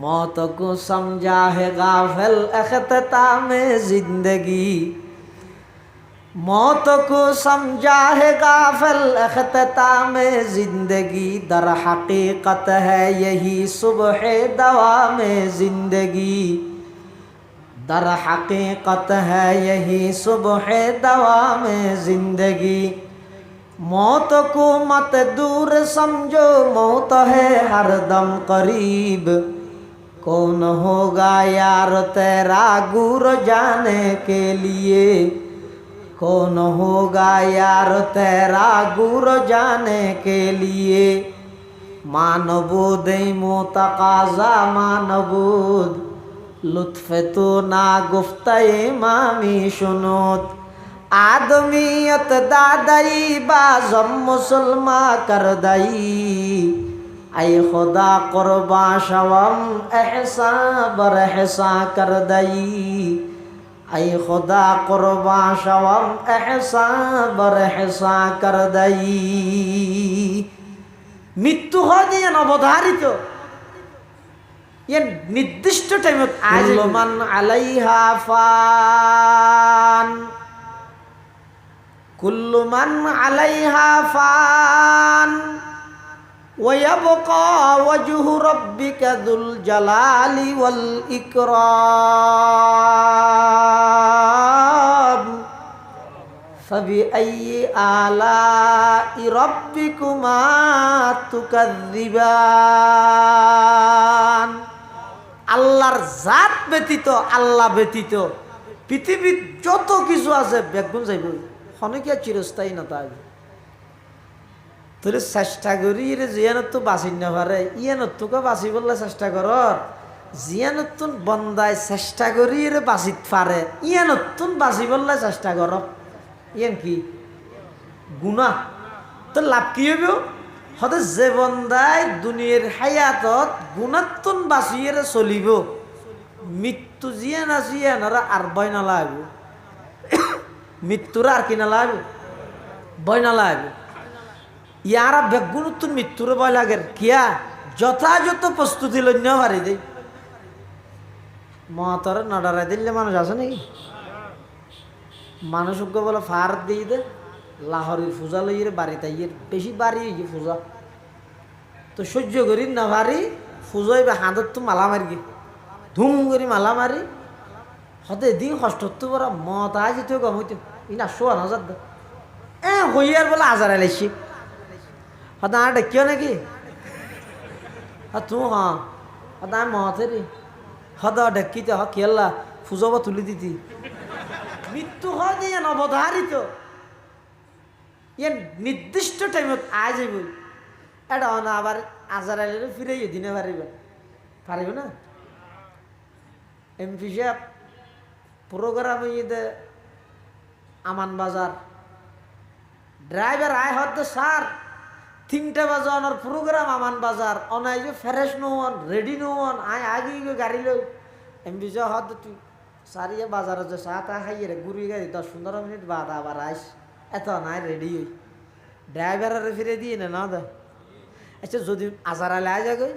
मौत को समझा है गाफिल अख्ताम जिंदगी मौत को समझा है गाफिल अख्ताम जिंदगी दर हकीकत है यही सुबह दवा में जिंदगी दर हकीकत है यही सुबह दवा में जिंदगी मौत को मत दूर समझो मौत है हरदम करीब कौन होगा यार तेरा गुर जाने के लिए कौन होगा यार तेरा गुर जाने के लिए मानबोद मोतकाजा मानबोद लुत्फ तो ना गुफ्त मामी सुनोत आदमियत दादाई बाजम मुसलमा कर दई اے خدا قربا شوم احسا بر احسا کر دئی اے خدا قربا شوم احسا بر احسا কর দই মৃত্যু হদি অবধারিত নির্দিষ্ট টাইমত আজমান আলাইহা ফান কুল্লুমান আলাইহা ফান ويبقى وجه ربك ذو الجلال والإكرام فبأي آلاء ربكما تكذبان আল্লাহর জাত ব্যতীত আল্লাহ ব্যতীত পৃথিবীর যত কিছু আছে বেগুন যাইব খনকিয়া চিরস্থায়ী না তাই তোর চেষ্টা করি রে, জিয়ানত বাঁচিন না পারে। ইয়ানত বাঁচি বললে চেষ্টা কর। জিয়ানতুন বন্দায় চেষ্টা করি রে বাঁচিত পারে। ইয়ানতুন বাঁচি বললে চেষ্টা কর। ইয়ান কি? গুণা। তোর লাভ কি হইব? হতে যে বন্দায় দুনিয়ার হায়াতত গুণাত্তন বাঁচিয়ে চলিব। মৃত্যু জিয়ান আছে ইয়ানারা আর বয় না লাগবে মৃত্যুর আর কি না লাগবে ভয় না লাগবে ইয়ারা বেগুনুত্তর মৃত্যুর ভয় লাগে। কিয়া? যথাযথ প্রস্তুতি লন্য হারি দেই মহাতর নডারাই দিলে মানুষ আছে নাকি? মানুষ বলে ফার দিয়ে দে। লাহরির পূজা লইয়ে বাড়িতে ইয়ে বেশি বাড়ি ইয়ে পূজা। তো সহ্য করি না ভারি পূজাই বা হাঁদর তো মালা মারি গে। ধুম করি মালা মারি হতে দিন কষ্ট বড়। মত আজ তো গম হইতো ইনা শোয়া নজর দে। এ হইয়ার বলে আজার এলাইছি। হতে আর ডেকিও নাকি হ্যাঁ তু হ্যাঁ হতে আমি মতে রে হদ ডেকিতে হ কেলা ফুজব তুলি দিতি মৃত্যু হয় দিয়ে নবধারিত ইয়ে নির্দিষ্ট টাইমত আয় যাইব এটা না আবার আজার আইলে ফিরে দিনে পারিব পারিব না এমপি সাহেব প্রোগ্রাম ইয়ে আমান বাজার ড্রাইভার আয় হত স্যার তিনটা বাজানোর প্রোগ্রাম আমান বাজার। অনাই যে ফ্রেশ নোন রেডি নোন আয় আগে গাড়ি লই। এমপি যে হত তুই সারিয়ে বাজারে যে চা তা খাইয়ে রে ঘুরি গাড়ি, দশ পনেরো মিনিট বাদ আবার আইস। এত নাই রেডি হই। ড্রাইভারের ফিরে দিয়ে না না দে। আচ্ছা যদি আজার আলে আয় যাগে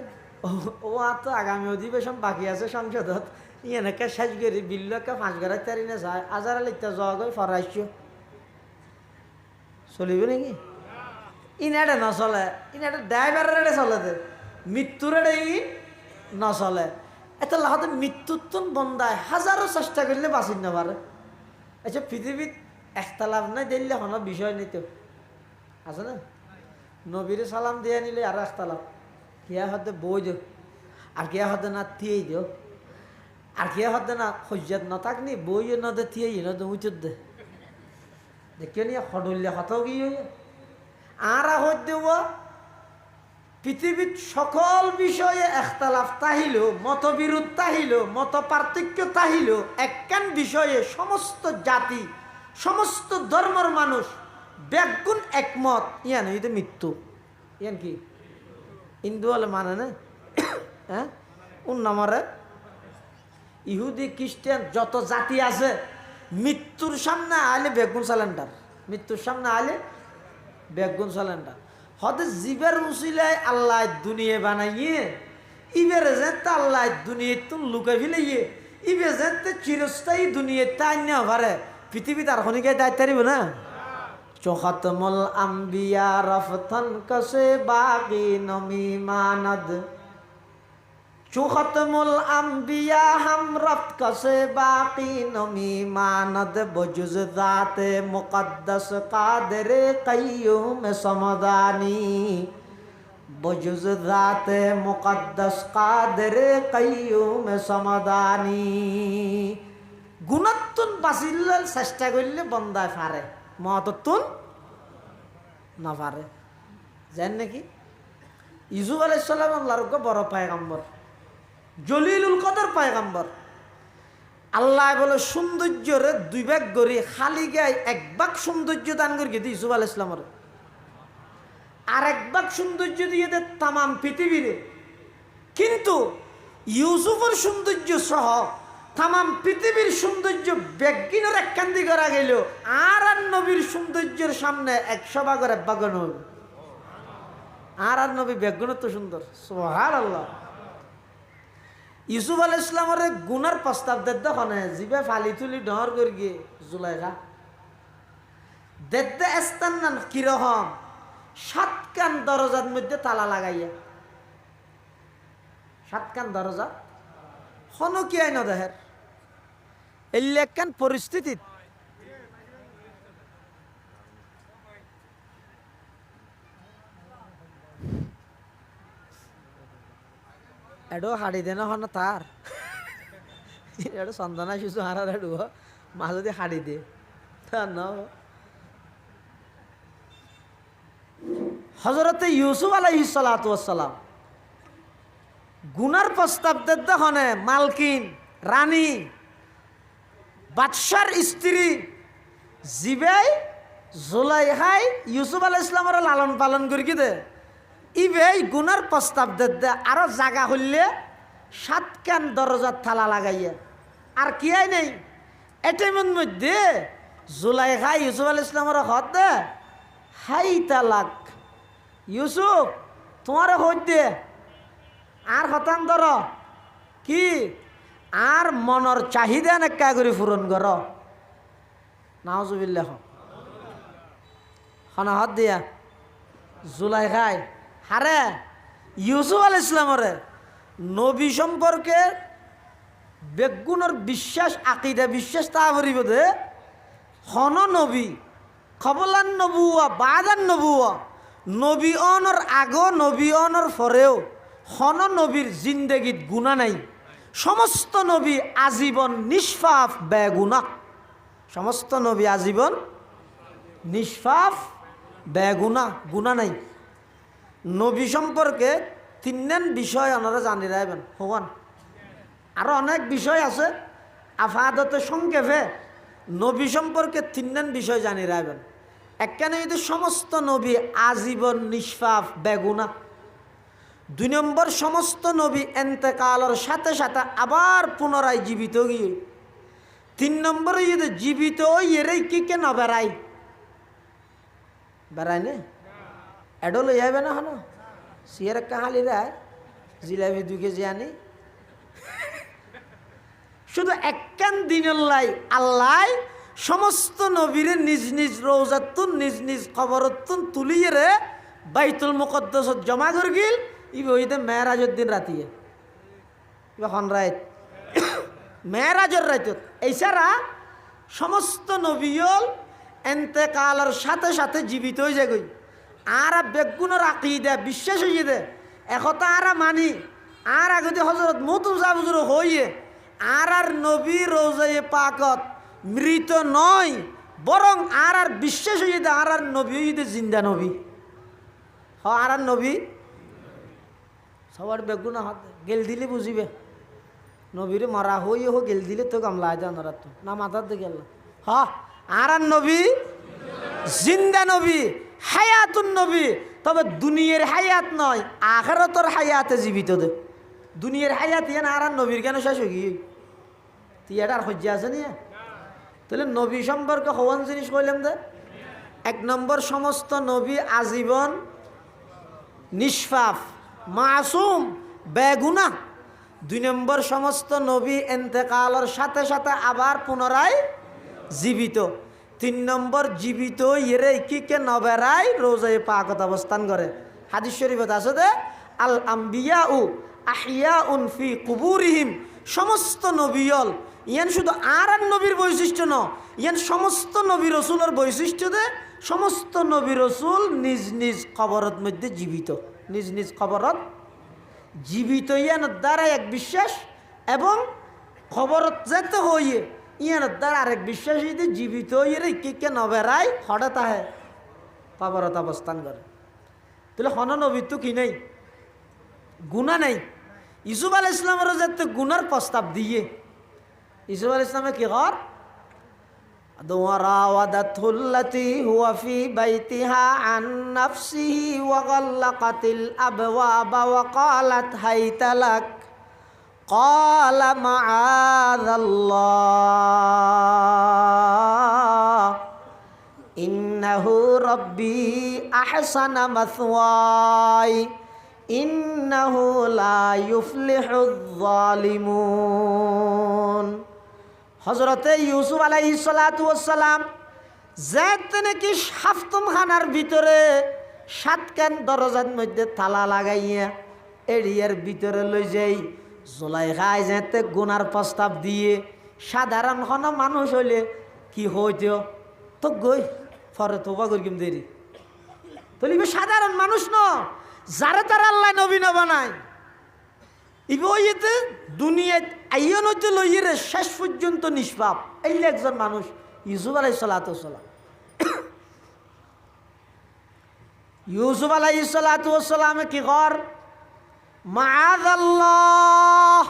ও আর তো আগামী অধিবেশন বাকি আছে সংসদত। এনেকে সাজ করি বিল্লকে পাঁচ ঘরের তারি না যায়। আজার আলে ইত্যা যাওয়া গই, ফরাইছ। চলিব নাকি? ইনাডে নচলে ইনাডে ড্রাইভারের চলে দে মৃত্যুর ই নচলে এত লাহতে মৃত্যুত্তন বন্দায় হাজারো চেষ্টা করলে বাঁচিন না পারে আচ্ছা পৃথিবীত একটা লাভ নাই দিলে কোনো বিষয় নেই তো আছে না নবীর সালাম দিয়ে নিলে আর একটা লাভ কিয়া হতে বই দিও আর কিয়া হতে না তিয়েই দিও আর কিয়া হতে না সহ্যাত নথাকনি বইও নদে তিয়েই নদে উঁচুত দে দেখিও নিয়ে সডলিয়া হতাও কি আর দেব। পৃথিবীর সকল বিষয়ে একতালাফ তাহিল, মতবিরোধ তাহিল মত পার্থক্য তাহিল, একখান বিষয়ে সমস্ত জাতি, সমস্ত ধর্মের মানুষ ব্যাগুণ একমত। ইয়ান এটা মৃত্যু। ইয়ান কি? হিন্দু হলে মানে না? হ্যাঁ? উন্নামরে ইহুদি, খ্রিস্টান, যত জাতি আছে, মৃত্যুর সামনে আলে বেগুন সিলিন্ডার। মৃত্যুর সামনে আলে বেগুন না হতে জীবের উচিলায় আল্লাহ দুনিয়া বানাইয়ে, ইবের যে আল্লাহ দুনিয়ার তো লুকাই ফেলাইয়ে ইবে যে তে চিরস্থায়ী দুনিয়ার তাই না পারে পৃথিবীতে আর খনিকে দায়িত্ব তারিব না? চোখাতমল আম্বিয়া রফতন কসে বাকি নমি মানদ। চুখতমুল আম্বিয়া হাম রফত কসে বাকি নমি মানদ বজুজ দাতে মুকদ্দস কাদের কয়ুম সমদানি। বজুজ দাতে মুকদ্দস কাদের কয়ুম সমদানি। গুণত্তুন বাঁচিলে চেষ্টা করলে বন্দায় ফারে মহতত্তুন না পারে জান নাকি? ইজুব আলাইসাল্লাম আল্লাহর বড় পায়গাম্বর। জলিলুল কদর পায়গাম্বর। আল্লাহ বলে, সৌন্দর্যরে দুই ভাগ গড়ি খালি গায়ে এক ভাগ সৌন্দর্য দান করি ইসুফ আল ইসলামর। আর এক ভাগ সৌন্দর্য দিয়ে দে তামাম পৃথিবীরে। কিন্তু ইউসুফের সৌন্দর্য সহ তামাম পৃথিবীর সৌন্দর্য ব্যাগিনের এককান্দি করা গেল, আর আর নবীর সৌন্দর্যের সামনে একশো ভাগের এক ভাগ নবী আর আর নবী ব্যাগুণত সুন্দর। সোহার আল্লাহ ইউসুফ আল ইসলামের গুনার প্রস্তাব দেদ্দা খনে জিবে ফালি তুলি ডর করি গিয়ে জুলাইখা দেদ্দা এস্তান নান কীরকম সাত কান দরজার মধ্যে তালা লাগাইয়া। সাত কান দরজা হনো নদেহের একখান পরিস্থিতিত এডো হাড়ি দে না হন তার। এডো সন্ধানা শিশু হারার এডো। মাঝে হাড়ি দে তার না। হজরতে ইউসুফ আলাইসালাম গুনার প্রস্তাব দেদ্দে হনে মালকিন, রানী, বাদশার স্ত্রী জিবাই, জোলাইহাই ইউসুফ আলাহ ইসলামের লালন পালন করি কি দে। ইবে গুনার প্রস্তাব দে আরও জাগা হইলে সাত কান দরজার থালা লাগাইয়া। আর কি আই নেই? এটিমের মধ্যে জুলাই খাই ইউসুফ আল ইসলামের হদ দে, হাই তালাক। ইউসুফ, তোমার হদ দে। আর হতান ধর। কি? আর মনের চাহিদা নেকা করে পূরণ কর নাওজুবিল্লাহ। হনা হদ দিয়া। জুলাই খাই হারে ইউসুফ আল ইসলামরে নবী সম্পর্কে বেগুনের বিশ্বাস, আকিদা বিশ্বাস তা করিব দে। হন নবী, খবলান নবুয়া, বাদান নবুয়া, নবী অনর আগ, নবী অনর পরেও হন নবীর জিন্দেগিত গুণা নাই। সমস্ত নবী আজীবন নিষ্পাপ বেগুনা। সমস্ত নবী আজীবন নিষ্পাপ বেগুনা, গুণা নাই। নবী সম্পর্কে তিনজন বিষয় ওনারা জানি রাখবেন হবান আরও অনেক বিষয় আছে আফাদতে সংক্ষেপে নবী সম্পর্কে তিনজন বিষয় জানি রাখবেন একখানে যদি সমস্ত নবী আজীবন নিষ্পাপ, বেগুনা। দুই নম্বর, সমস্ত নবী এন্তেকালর সাথে সাথে আবার পুনরায় জীবিত গিয়ে তিন নম্বরে যদি জীবিত এরেই কি কেন বেড়াই? বেড়ায় না? এডো লই যাবে না? হলো সিয়ার কাহালি রায় জিলাপি দু কেজি আনি। শুধু একখান দিনল্লাই আল্লাহ সমস্ত নবীরে নিজ নিজ রৌজাতুন নিজ নিজ খবরতুন তুলিয়ে রে বাইতুল মুকদ্দসত জমা করে গিল। ইবে হইতে মেয়েরাজের দিন রাতিয়ে ইবে হন রাত মেয়েরাজের রাতত এছাড়া সমস্ত নবীল এন্তেকালের সাথে সাথে জীবিত হয়ে যায় আর বেগুনের আকিদে, বিশ্বাস হয়ে দে একতা আর মানি। আর আগতে হজরত মতুজা বুজুর হইয়ে আর আর নবী রোজাই পাকত মৃত নয়, বরং আর আর বিশ্বাস হয়ে দে আর আর নবী দে জিন্দা নবী। হ আর আর নবী? সবার বেগুনা হাত গেল দিলে বুঝিবে। নবীরে মরা হইয়ে হো গেল দিলে তো গামলা আয় জানারা না মাথার দিকে গেল। হ আর আর নবী? জিন্দা নবী। হায়াতুন নবী। তবে দুনিয়ার হায়াত নয়, আখেরতর হায়াতে জীবিত দে। দুনিয়ার হায়াত ইয়ান আর নবীর কেন শেষ হয়ে গিয়ে? তুই এটা আর সজ্জা আছে নিয়ে তাহলে নবী সম্পর্কে হওয়ান জিনিস কইলাম দে। এক নম্বর, সমস্ত নবী আজীবন নিষ্পাপ, মাসুম বেগুনা দুই নম্বর, সমস্ত নবী এন্তেকালর সাথে সাথে আবার পুনরায় জীবিত। তিন নম্বর জীবিত ইয়েরে কিকে নবেরাই রোজায় পাকত অবস্থান করে। হাদিস শরীফত আছে দে আল আম্বিয়া উ আহিয়া উন ফি কুবুরিহিম। সমস্ত নবীল ইয়ান শুধু আর আর নবীর বৈশিষ্ট্য ন, ইয়ান সমস্ত নবী রসুলের বৈশিষ্ট্য দে সমস্ত নবী রসুল নিজ নিজ কবরত মধ্যে জীবিত, নিজ নিজ কবরত জীবিত ইয়ানোর দ্বারা এক বিশ্বাস এবং খবরত যেতে হইয়ে ইয়ানোর দ্বারা আরেক বিশ্বাস হইতে জীবিত হইয়ে কে কে নবেরাই হঠাৎ আহে কবরত অবস্থান করে তাহলে হন নবীর তো কি নেই গুণা নেই ইসুফ আল ইসলামেরও যাতে গুনার প্রস্তাব দিয়ে ইসুফ আল ইসলামে কি কর وراودته التي هو في بيتها عن نفسه وغلقت الأبواب وقالت هيت لك قال معاذ الله إنه ربي أحسن مثواي إنه لا يفلح الظالمون হজরতে ইউসুফ আলাই সালাম যেতে নাকি সাফতম খানার ভিতরে সাতকান দরজার মধ্যে তালা লাগাইয়া এরিয়ার ভিতরে লই যাই জোলাই খাই যেতে গুনার প্রস্তাব দিয়ে। সাধারণ কোন মানুষ হইলে কি হইতে তো গই ফরে তোবা করিম দেরি তলিবে সাধারণ মানুষ ন যারা তারা আল্লাহ নবী বানায় ইবে ওইতে দুনিয়ায় আইয় নইতে লইয়ে শেষ পর্যন্ত নিষ্পাপ। এই একজন মানুষ ইউসুফ আলাই সালাতাম ইউসুফ আলাই সালাতামে কি কর মাআদাল্লাহ।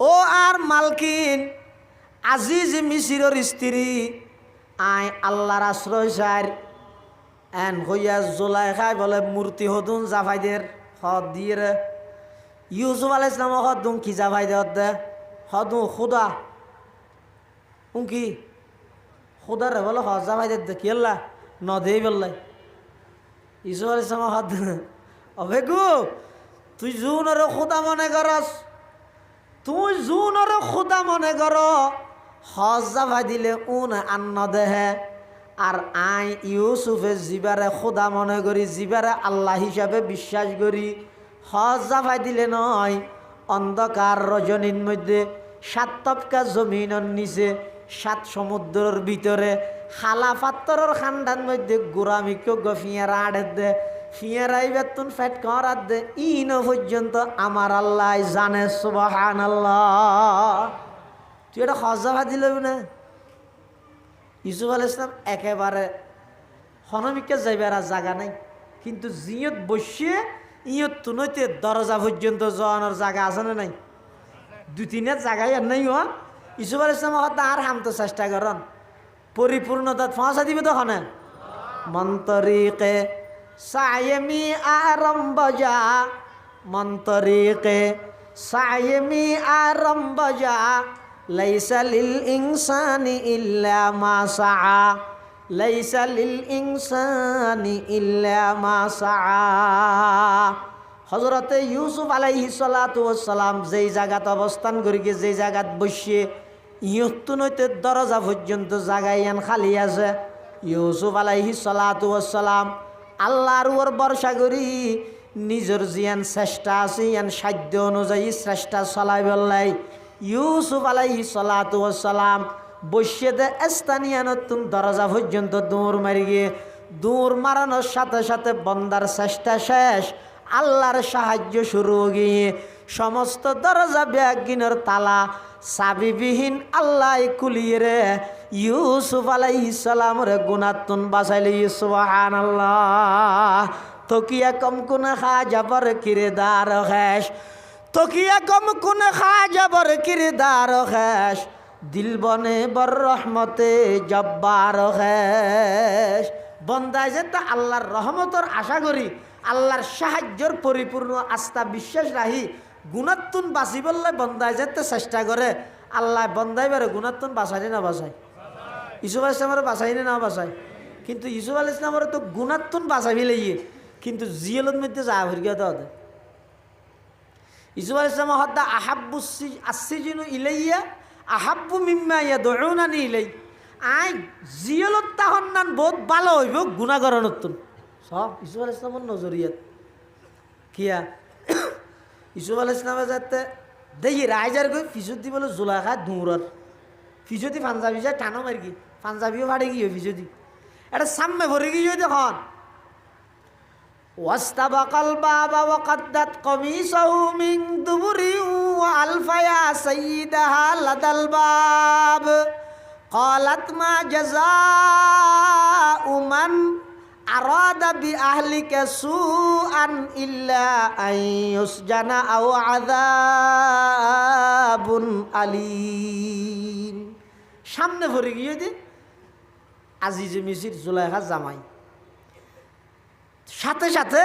ও আর মালকিন, আজিজ মিসিরর স্ত্রী আয় আল্লাহর আশ্রয় সার এন হইয়া জোলাই খাই বলে মূর্তি হদুন জাফাইদের হদ দিয়ে রে। ইউসুফ আলাহ ইসলাম হদুন কি জাফাই দে, হদু খুদা। উঙ্কি খুদা রে বলে হদ জাফাই দে, কি আল্লাহ? ন দেই বললাই ইউসুফ আলাহ ইসলাম হদ অবে গু তুই জুন আর খুদা মনে করস। তুই জুন আর খুদা মনে কর। হজ জাফাই দিলে উন আন্ন দেহে। আর আই ইউসুফে জিবারে খোদা মনে করি, জিবারে আল্লাহ হিসাবে বিশ্বাস করি। হজ জাফাই দিলে নয়, অন্ধকার রজনীর মধ্যে সাত তপকা জমিনের নিচে, সাত সমুদ্রের ভিতরে খালা পাত্তরের খান্ডার মধ্যে গোড়ামিক্য গো ফিয়ারা আড়ে দে। ফিয়ারাই বেতন ফেট করার দে। ইন পর্যন্ত আমার আল্লাহ জানে সুবাহান আল্লাহ তুই এটা হজ জাফাই দিলে না? ইউসুফ আল ইসলাম একেবারে হনমিকে যাইবার আর জায়গা নাই। কিন্তু জিয়ত বসিয়ে ইয়ত তুনইতে দরজা পর্যন্ত যাওয়ানোর জায়গা আছে না নাই? দু তিনের জায়গায় আর নাই হন ইসুফ আল ইসলাম হয়তো আর হামতে চেষ্টা করেন। পরিপূর্ণতা পৌঁছা দিবে তখন। মন্তরিকে সায়মি আরম্ভ যা মন্তরিকে সায়মি আরম্ভ যা লাইসা লিল ইনসানি ইল্লা মা সাআ লাইসা লিল ইনসানি ইল্লা মা সাআ। হজরতে ইউসুফ আলাইহি সালাম যেই জায়গাত অবস্থান করি গিয়ে যেই জায়গাত বসিয়ে ইয়ত্তু নইতে দরজা পর্যন্ত জায়গায় খালি আছে। ইউসুফ আলাইহি সালাম আল্লাহর ওর বর্ষা করি, নিজের জিয়ান চেষ্টা আছে, ইয়ান সাধ্য অনুযায়ী চেষ্টা চলাই বললাই। ইউসুফ আলাইহি সালাম বসিয়ে দে স্থানীয় নতুন দরজা পর্যন্ত দৌড় মারি গিয়ে, দৌড় মারানোর সাথে সাথে বন্দার চেষ্টা শেষ, আল্লাহর সাহায্য শুরু গিয়ে সমস্ত দরজা ব্যাগিনের তালা, চাবিবিহীন আল্লাহ কুলিয়ে রে ইউসুফ আলাইহি সালাম রে গুণাতুন বাসাইলে ইউসুবাহান আল্লাহ তকিয়া কম কোনে খা যাবার কিরেদার হেস তকিয়া কম কোনে খা যাবার কিরদার হেস দিল বনে বর রহমতে জব্বার হেস বন্দায় যে তা আল্লাহর রহমতর আশা করি, আল্লাহর সাহায্যর পরিপূর্ণ আস্থা বিশ্বাস রাহি গুণাত্তুন বাঁচি বললে বন্দায় যেতে চেষ্টা করে। আল্লাহ বন্দাই বারে গুণাত্তুন বাঁচাই না বাঁচাই ইসুফ আল ইসলামের বাঁচাই না বাঁচাই কিন্তু ইসুফ আল ইসলামের তো গুণাত্তুন বাঁচাবি লেগে কিন্তু জিয়েলের মধ্যে যা ভরিয়া দেওয়া ইসুফ আল ইসলাম হদ্দা আহাব্বু আসিজিনু ইলাইয়া, আহাব্বু মিম্মা ইয়া দৌনানি ইলাই। আই, জিয়লত তাহন্নান বহুত ভালো হইব, গুণাগরণ সব ইসুফ আল ইসলামের নজরিয়াত। কিয়া? ইসুফ আল ইসলামে যাতে দেখি, রাইজার গই ফিসুত দি বলে জোলাখা দৌড়ার ফিসুতি পাঞ্জাবি যায় টানো মারি কি পাঞ্জাবিও ভাড়ে গিয়ে ফিসুতি এটা সামনে ভরে গিয়ে দেখুন واستبق الباب وقدت قميصه من دبر وألف يا سيدها لدى الباب قالت ما جزاء من أراد بأهلك سوءا إلا أن يسجن أو عذاب أليم সামনে ভরে গিয়ে দে আজিজ মিসির জুলাইহা জামাই। সাথে সাথে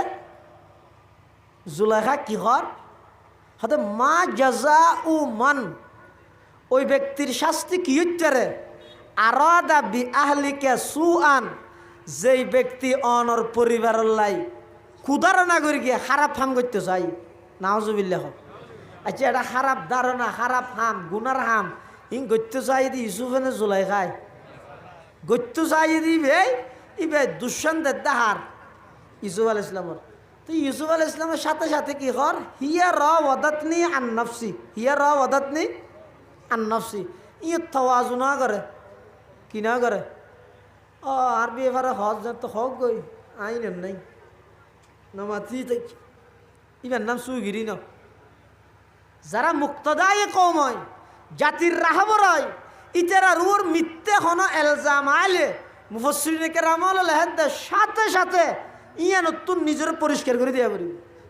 জুলাইখা কি হর হতে মা জাজা উ মান, ওই ব্যক্তির শাস্তি কি হচ্ছে আরাদা বি আহলিকে সু আন যেই ব্যক্তি অনর পরিবারের লাই করে গিয়ে খারাপ হাম করতে চাই। নাওজুবিল্লাহ আচ্ছা এটা খারাপ ধারণা, খারাপ হাম গুনার হাম ইং গত্য চাই ইসুফেনে জুলাই খায় গত্য চাই দিবে ইবে দুষ্যন্তের দাহার। ইসুফ আল ইসলামর তো ইউসুফ আল ইসলামের সাথে সাথে কি হর? হিয়া র ওদাতনি আন্নফসি হিয়া র ওদাতনি আন্নফসি ই থওয়াজু না করে। কি না করে? ও আর বি এবারে হজ যার তো হক গই আইন নাই। নমাতি ইবার নাম সুগিরি ন যারা মুক্তদায় কম হয়, জাতির রাহাবর হয় ইতারা রুর মিথ্যে হন এলজাম আইলে মুফসরিনে রামল লেহেদ সাথে সাথে ইয়া নতুন নিজের পরিষ্কার করে দিয়া পারি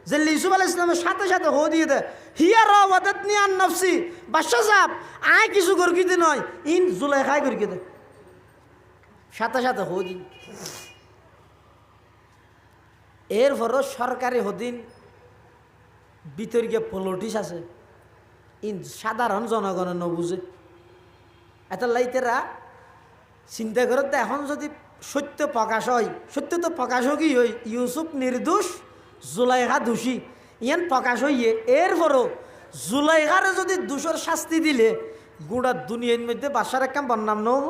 যে ইসুফ আলাহ ইসলামের সাথে সাথে হো দিয়ে দে। হিয়া র ওয়াদাত নি আন নফসি, বাদশা সাহেব, আয় কিছু গরকিতে নয়, ইন জুলাই খাই গরকি দে। সাথে সাথে হো দি এরপরও সরকারি হদিন, বিতর্কে পলিটিক্স আছে। ইন সাধারণ জনগণের নবুঝে এত লাইতেরা চিন্তা করে তো, এখন যদি সত্য প্রকাশ হয়, সত্য তো প্রকাশ কি হই ইউসুফ নির্দোষ, জুলাইহা দোষী, ইয়ান প্রকাশ হইয়ে, এরপরও জুলাইখারে যদি দোষর শাস্তি দিলে গোটা দুনিয়ার মধ্যে বাদশার একখান বদনাম নব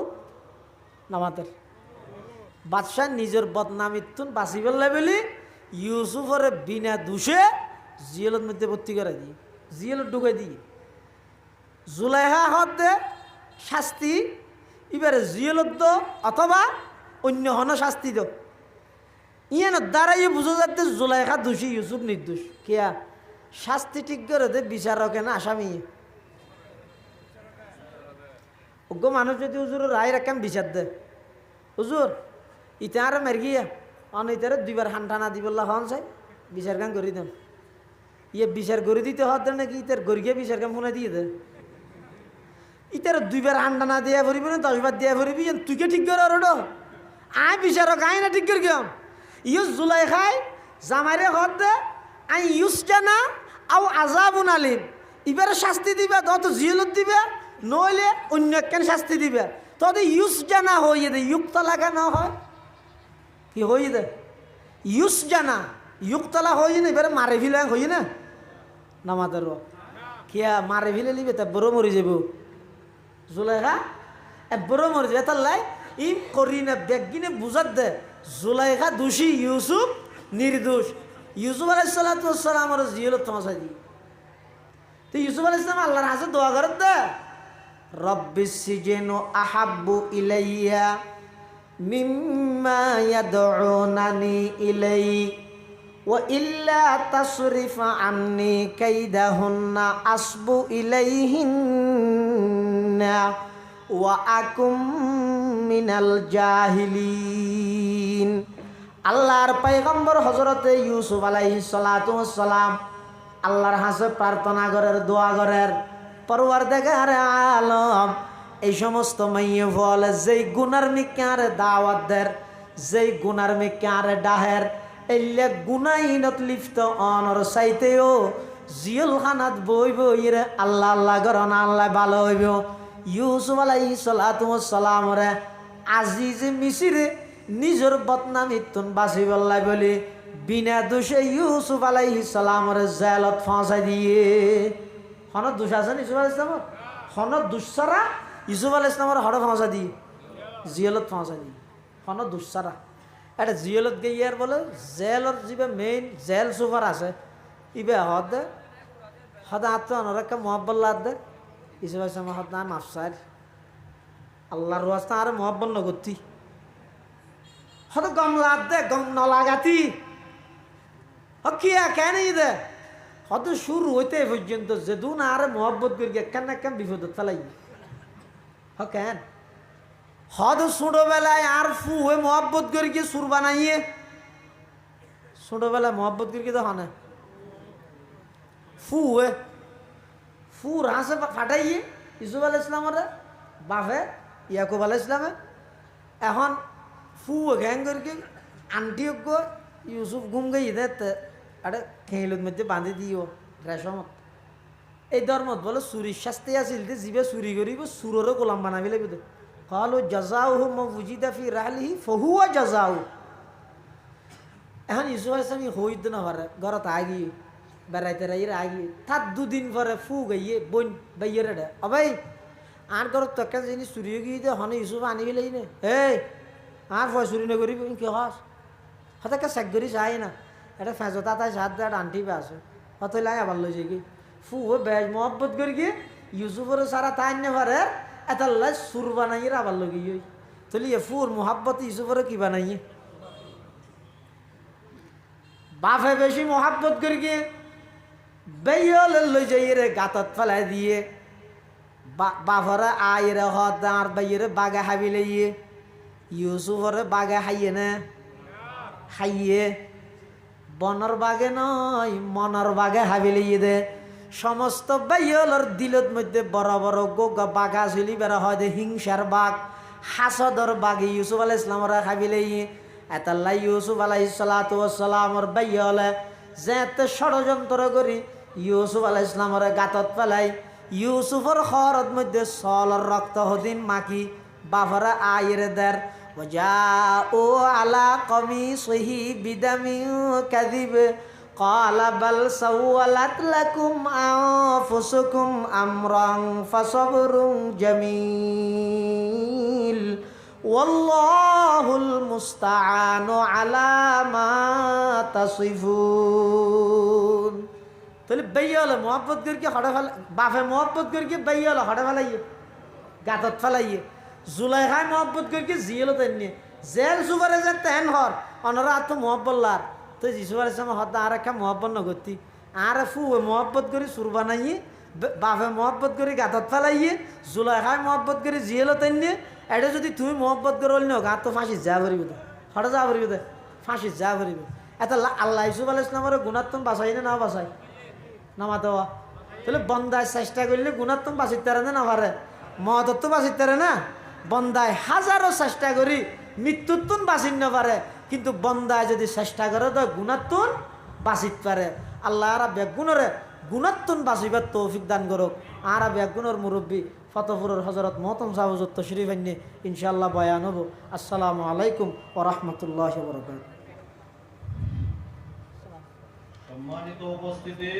নামাতের বাদশাহ নিজের বদনামিতুন বাঁচি পেলে বলি, ইউসুফরে বিনা দোষে জিয়েলের মধ্যে ভর্তি করে দিয়ে জিয়েলত ঢুকে দিয়ে জুলাইহা হতে শাস্তি, এবারে জিয়েলত অথবা অন্য হন শাস্তি দাও। ইয়ান দ্বারাই বুঝা যাচ্ছে জুলাইখা দোষী, ইউসুফ নির্দোষ। কিয়া? শাস্তি ঠিক করে দে, বিচারকে না, আসামি। ওগো মানুষ যদি হুজুর রায় রাখাম বিচার দে। হুজুর, ইতে আর মের গিয়া, অন ইতারে দুইবার হান্টানা দিবল্লা হন চাই বিচার কাম করি দেন। ইয়ে বিচার করে দিতে হতে নাকি ইতার গরিয়ে বিচার কাম ফোনে দিয়ে দে ইতার দুইবার হান্টানা দিয়া ভরিবি না, দশবার দিয়া ভরিবি তুই কে ঠিক করে আর আয় বিচারক আয় না ঠিক করে ইউস জুলাই খাই, জামাইরে ঘর দে, আই ইউস জানা আও আজাবুন আলিম। এবারে শাস্তি দিবে, তত জিয়েলত দিবে, নইলে অন্য কেন শাস্তি দিবে। তত ইউস জানা হইয়ে দে ইউক্তলা কেন হয়। কি হইয়ে দে? ইউস জানা ইউক্তলা হইয়ে না, এবারে মারে ফিলে, হইয়ে না? নামাদের কিয়া মারে ফিলে লিবে তা বড় মরি যাব জুলাইখা এ বড় মরি যাবে তার লাই, ই করি না, বেগিনে বুঝাত দে। জুলাইখা দোষী, ইউসুফ নির্দোষ। ইউসুফ আলাইসালাম আর জিয়েল তোমাশা দি তো ইউসুফ আলাহ ইসলাম আল্লাহর হাসে দোয়া করেন দে। রব্বি সিজেন ইলাইয়া, মিম্মা ইয়াদউনানি ইলাই ওয়া আকুম মিনাল জাহিলিন। আল্লাহর পয়গম্বর হজরতে ইউসুফ আলাইহি সালাম আল্লাহর হাসে প্রার্থনা করার দোয়া করার পরওয়ার দেখার আলম, এই সমস্ত মাইয়ে ফল, যেই গুনার মিকার দাওয়াত দের যেই গুনার মিকার ডাহের এলে গুনাইনত লিপ্ত অনর চাইতেও জিয়ল খানাত বই বই রে আল্লাহ আল্লাহ করন আল্লাহ ভালো হইব। ইউসুফ আলাই সালাম রে আজি যে মিছিরে নিজের বদনাম বদনামিতুন বাঁচি বল্লাই বলি, বিনা দোষে ইউসুফ আলাইহি সালামের জেলত ফাঁসাই দিয়ে। হনত দোষ আছে ইউসুফ আলাহ ইসলামর হনত দোষ ছাড়া ইউসুফ আলাহ ইসলামর হরে ফাঁসা দিয়ে। জিয়লত ফাঁসা দিয়ে। দোষ ছাড়া। এটা জিয়লত গিয়ার বলে? জেলত যিবা মেইন জেল সুপার আছে। ইবে হদ হদ আত্ম অনরক্ষা মহব্বল্লাদ দে। ইসলাম হদ নাম আফসার আল্লাহর ওয়াস্তা আর মহব্বল নগতি হয়তো গম লাদ দে গম নলাগাতি হকিয়া কেন দে হয়তো শুরু হইতে পর্যন্ত যেদুন আর মহব্বত করি কেন না কেন বিপদত ফেলাই। হ কেন? হদ ছোটবেলায় আর ফু হয়ে মহব্বত করি সুর বানাইয়ে, ছোটবেলায় মহব্বত করি তো হনে ফু হয়ে ফু রাসে ফাটাইয়ে ইসুফ আল ইসলামের বাপে ইয়াকুব আল ইসলামে এখন ফু ঘ্যাং করি আন্টি ইউসুফ ঘুম গই দে আরে খেইলত মধ্যে বাঁধি দিও রেশমত এই ধর্মত বলে চুরির শাস্তি আছিল যে যিবে চুরি করিব চুররও গোলাম বানাবি লাগবে কালো জাজাও হো ম বুঝিদা ফি রাহলিহি ফহুয়া জাজাও এখন ইসু ইসলামী হইতে না পারে ঘরত আগি বেড়াইতে রাইর আগি তার দুদিন পরে ফু গাইয়ে বইন বাইয়ের রে অবাই আর ঘরত তো একটা জিনিস চুরি গিয়ে দে হনে ইসুফ আনি গেলেই নে এই আর ভয় চুরি নকরিব কি হস হতাকে চেক করি চাই না এটা ফেঁজতা তাই সাত দেয় আন্টি বে আছে হতে লাই আবার লই যাই ফু ও বেজ মহব্বত করি কি ইউসুফের সারা তাই নে পারে এটা লাই সুর বানাই আবার লগে ইই তাহলে এ ফুর মোহাব্বত ইউসুফের কি বানাইয়ে বাপে বেশি মহাব্বত করি কি বেয়ল লই দিয়ে। বাগে হাবিলি দে। সমস্ত বাইয়লর দিলত মধ্যে বড় বড় গোগা বাঘা ঝুলি বেড়া হয় হিংসার বাঘ। হাসদর বাঘে ইউসুফ আলাহ ইসলামর হাবিলে এতাল্লাই ইউসুফ আলাই আলাহ সালাতামর যে যেতে ষড়যন্ত্র করি ইউসুফ আলাহ ইসলামর গাতত পেলাই ইউসুফর খরত মধ্যে সলর রক্ত হদিন মাকি বাফরা আয়ের দের وجاءوا على قميصه بدم كذب قال بل سولت لكم أنفسكم أمرا فصبر جميل والله المستعان على ما تصفون তাহলে বেইয়ালে মোহাব্বত করিকে হড়ে ফেলা, বাপে মোহাব্বত করিকে বেইয়ালে হড়ে ফেলাইয়ে গাতত ফেলাইয়ে। জুলাই খাই মহব্বত করি জিয়েলো তেন জেল সুবারে যে তেন হর, অনরা আত্ম মহব্বল্লার তো যিশুবার সময় হতা আর একটা মহব্বত নগতি। আর ফু মহব্বত করি সুর বানাইয়ে বাপে মহব্বত করি গাতত ফেলাইয়ে জুলাই খাই মহব্বত করি জিয়েলো তেন এটা যদি তুমি মহব্বত করে হল গাত তো ফাঁসি যা পারিব তো। হঠাৎ যা পারিব তো, ফাঁসি যা পারিব এটা আল্লাহ ইসুফ আল ইসলামের গুণাত্তম বাঁচাই না বাঁচাই নামা দেওয়া। তাহলে বন্দায় চেষ্টা করলে গুণাত্তম বাঁচিতে পারে না পারে মহতত্ব বাঁচিতে পারে না? বন্দায় হাজারো চেষ্টা করি মৃত্যুত্তুন বাঁচিন পারে। কিন্তু বন্দায় যদি চেষ্টা করে, তো গুণাত্তুন বাঁচিত পারে। আল্লাহ আরা বেগুণরে গুণাত্তুন বাঁচিবার তৌফিক দান করুক। আরা বেগুণর মুরব্বী ফতপুরের হজরত মহতম সাহুজত তশরিফ আন্নে ইনশাল্লাহ বয়ান হব। আসসালামু আলাইকুম ও রহমতুল্লাহ বরকাত সম্মানিত উপস্থিতি